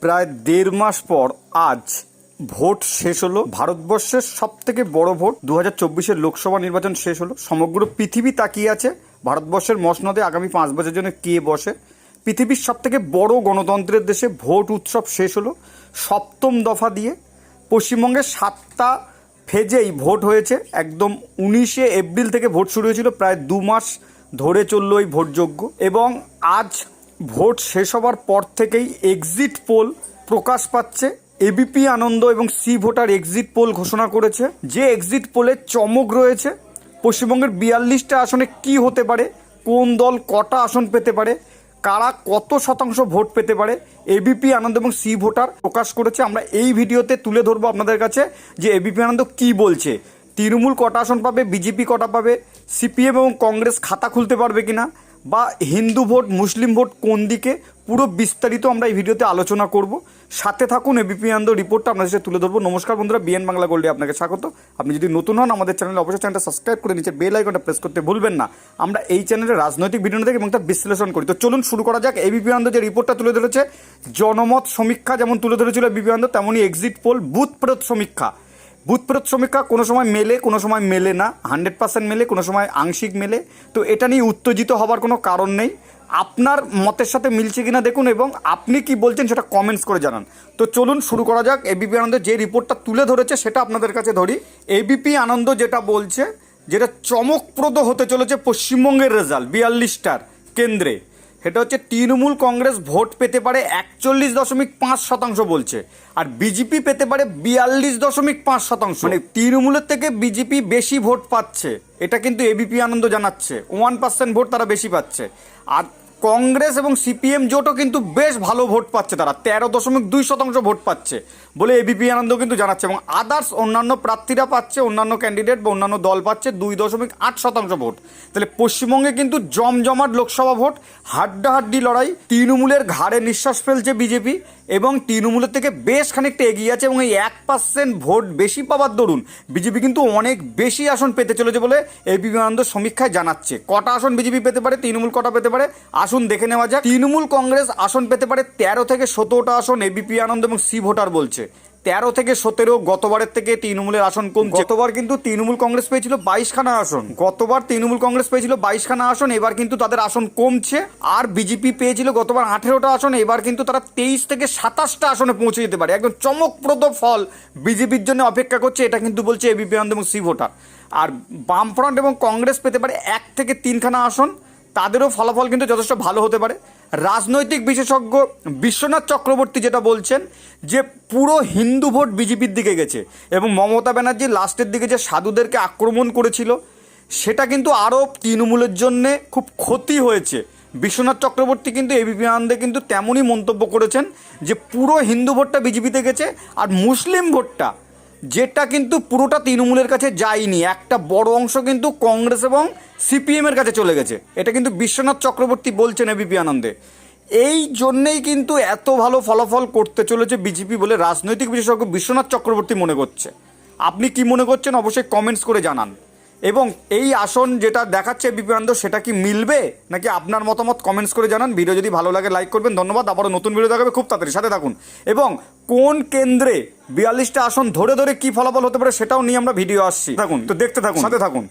প্রায় দেড় মাস পর আজ ভোট শেষ হলো। ভারতবর্ষের সব থেকে বড় ভোট দু হাজার লোকসভা নির্বাচন শেষ হলো। সমগ্র পৃথিবী তাকিয়ে আছে ভারতবর্ষের মসনদে আগামী পাঁচ বছরের জন্য কে বসে। পৃথিবীর সব থেকে বড় গণতন্ত্রের দেশে ভোট উৎসব শেষ হলো। সপ্তম দফা দিয়ে পশ্চিমবঙ্গের সাতটা ফেজেই ভোট হয়েছে। একদম উনিশে এপ্রিল থেকে ভোট শুরু হয়েছিল। প্রায় দু মাস ধরে চলল এই ভোটযোগ্য। এবং আজ ভোট শেষ হওয়ার পর থেকেই এক্সিট পোল প্রকাশ পাচ্ছে। এবিপি আনন্দ এবং সি ভোটার এক্সিট পোল ঘোষণা করেছে। যে এক্সিট পোলে চমক রয়েছে, পশ্চিমবঙ্গের বিয়াল্লিশটা আসনে কি হতে পারে, কোন দল কটা আসন পেতে পারে, কারা কত শতাংশ ভোট পেতে পারে এবিপি আনন্দ এবং সি ভোটার প্রকাশ করেছে। আমরা এই ভিডিওতে তুলে ধরবো আপনাদের কাছে যে এবিপি আনন্দ কি বলছে। তৃণমূল কটা আসন পাবে বিজেপি কটা পাবে সিপিএম এবং কংগ্রেস খাতা খুলতে পারবে কিনা বা হিন্দু ভোট, মুসলিম ভোট কোন দিকে, পুরো বিস্তারিত আমরা এই ভিডিওতে আলোচনা করব। সাথে থাকুন এবিপি আনন্দ রিপোর্টটা, আপনাদের সাথে তুলে ধরবো। নমস্কার বন্ধুরা, বিএন বাংলা গোল্ডে আপনাকে স্বাগত। আপনি যদি নতুন হন আমাদের চ্যানেলে, অবশ্যই চ্যানেলটা সাবস্ক্রাইব করে নিচে বেল আইকনটা প্রেস করতে ভুলবেন না। আমরা এই চ্যানেলে রাজনৈতিক ভিডিও দেখি এবং তার বিশ্লেষণ করি। তো চলুন শুরু করা যাক। এবিপি আনন্দ যে রিপোর্টটা তুলে ধরেছে, জনমত সমীক্ষা যেমন তুলে ধরেছিল এবিপি আনন্দ, তেমনই এক্সিট পোল বুথ ফেরত সমীক্ষা। ফেরত সমীক্ষা কোনো সময় মেলে, কোনো সময় মেলে না হান্ড্রেড পার্সেন্ট মেলে, কোনো সময় আংশিক মেলে। তো এটা নিয়ে উত্তেজিত হবার কোনো কারণ নেই। আপনার মতের সাথে মিলছে কিনা দেখুন এবং আপনি কি বলছেন সেটা কমেন্টস করে জানান। তো চলুন শুরু করা যাক। এবিপি আনন্দ যে রিপোর্টটা তুলে ধরেছে সেটা আপনাদের কাছে ধরি। এবিপি আনন্দ যেটা বলছে, যেটা চমকপ্রদ হতে চলেছে পশ্চিমবঙ্গের রেজাল্ট বিয়াল্লিশটার কেন্দ্রে। সেটা হচ্ছে তৃণমূল কংগ্রেস ভোট পেতে পারে একচল্লিশ দশমিক পাঁচ শতাংশ বলছে। আর বিজেপি পেতে পারে বিয়াল্লিশ দশমিক পাঁচ শতাংশ। মানে তৃণমূলের থেকে বিজেপি বেশি ভোট পাচ্ছে। এটা কিন্তু এবিপি আনন্দ জানাচ্ছে। ওয়ান পার্সেন্ট ভোট তারা বেশি পাচ্ছে। আর কংগ্রেস এবং সিপিএম জোটও কিন্তু বেশ ভালো ভোট পাচ্ছে তারা। তেরো দশমিক দুই শতাংশ ভোট পাচ্ছে বলে এবিপি আনন্দ কিন্তু জানাচ্ছে এবং আদার্স অন্যান্য প্রার্থীরা পাচ্ছে, অন্যান্য ক্যান্ডিডেট বা অন্যান্য দল পাচ্ছে দুই দশমিক আট শতাংশ ভোট। তাহলে পশ্চিমবঙ্গে কিন্তু জমজমাট লোকসভা ভোট, হাড্ডাহাড্ডি লড়াই, তৃণমূলের ঘাড়ে নিঃশ্বাস ফেলছে বিজেপি এবং তৃণমূলের থেকে বেশ খানিকটা এগিয়ে আছে এবং এই এক পার্সেন্ট ভোট বেশি পাওয়ার দরুন বিজেপি কিন্তু অনেক বেশি আসন পেতে চলেছে বলে এবিপি আনন্দ সমীক্ষায় জানাচ্ছে। কটা আসন বিজেপি পেতে পারে? তৃণমূল কটা পেতে পারে? আসন দেখে নেওয়া যাক। তৃণমূল কংগ্রেস আসন পেতে পারে তেরো থেকে সতেরোটা আসন এবিপি আনন্দ এবং সি ভোটার বলছে। তেরো থেকে সতেরো গতবারের থেকে তৃণমূলের আসন কম গতবার কিন্তু তৃণমূল কংগ্রেস পেয়েছিল বাইশখানা আসন। গতবার তৃণমূল কংগ্রেস পেয়েছিল বাইশখানা আসন, এবার কিন্তু তাদের আসন কমছে। আর বিজেপি পেয়েছিল গতবার আঠেরোটা আসন, এবার কিন্তু তারা তেইশ থেকে সাতাশটা আসনে পৌঁছে যেতে পারে। একদম চমকপ্রদ ফল বিজেপির জন্য অপেক্ষা করছে। এটা কিন্তু বলছে এবিপি আনন্দ এবং সি ভোটার। আর বামফ্রন্ট এবং কংগ্রেস পেতে পারে এক থেকে তিনখানা আসন, তাদেরও ফলাফল কিন্তু যথেষ্ট ভালো হতে পারে। রাজনৈতিক বিশেষজ্ঞ বিশ্বনাথ চক্রবর্তী যেটা বলছেন যে পুরো হিন্দু ভোট বিজেপির দিকে গেছে এবং মমতা ব্যানার্জি লাস্টের দিকে যে সাধুদেরকে আক্রমণ করেছিল, সেটা কিন্তু আরও তৃণমূলের জন্যে খুব ক্ষতি হয়েছে। বিশ্বনাথ চক্রবর্তী কিন্তু এবিপি আনন্দে কিন্তু তেমনই মন্তব্য করেছেন যে পুরো হিন্দু ভোটটা বিজেপিতে গেছে আর মুসলিম ভোটটা যেটা কিন্তু পুরোটা তৃণমূলের কাছে যায়নি। একটা বড় অংশ কিন্তু কংগ্রেস এবং সিপিএমের কাছে চলে গেছে। এটা কিন্তু বিশ্বনাথ চক্রবর্তী বলছেন এবিপি আনন্দে। এই জন্যেই কিন্তু এত ভালো ফলাফল করতে চলেছে বিজেপি বলে রাজনৈতিক বিশেষজ্ঞ বিশ্বনাথ চক্রবর্তী মনে করছে। আপনি কি মনে করছেন অবশ্যই কমেন্টস করে জানান। এবং এই আসন যেটা দেখাচ্ছে এবিপি আনন্দ সেটা কি মিলবে? নাকি আপনার মতামত কমেন্টস করে জানান? ভিডিও যদি ভালো লাগে লাইক করবেন। ধন্যবাদ। আবারও নতুন ভিডিও দেখাবে। খুব তাড়াতাড়ি সাথে থাকুন। এবং কোন কেন্দ্রে বিয়াল্লিশটা আসন ধরে ধরে কি ফলাফল হতে পারে সেটাও নিয়ে আমরা ভিডিও আসছি। থাকুন। তো দেখতে থাকুন। সাথে থাকুন।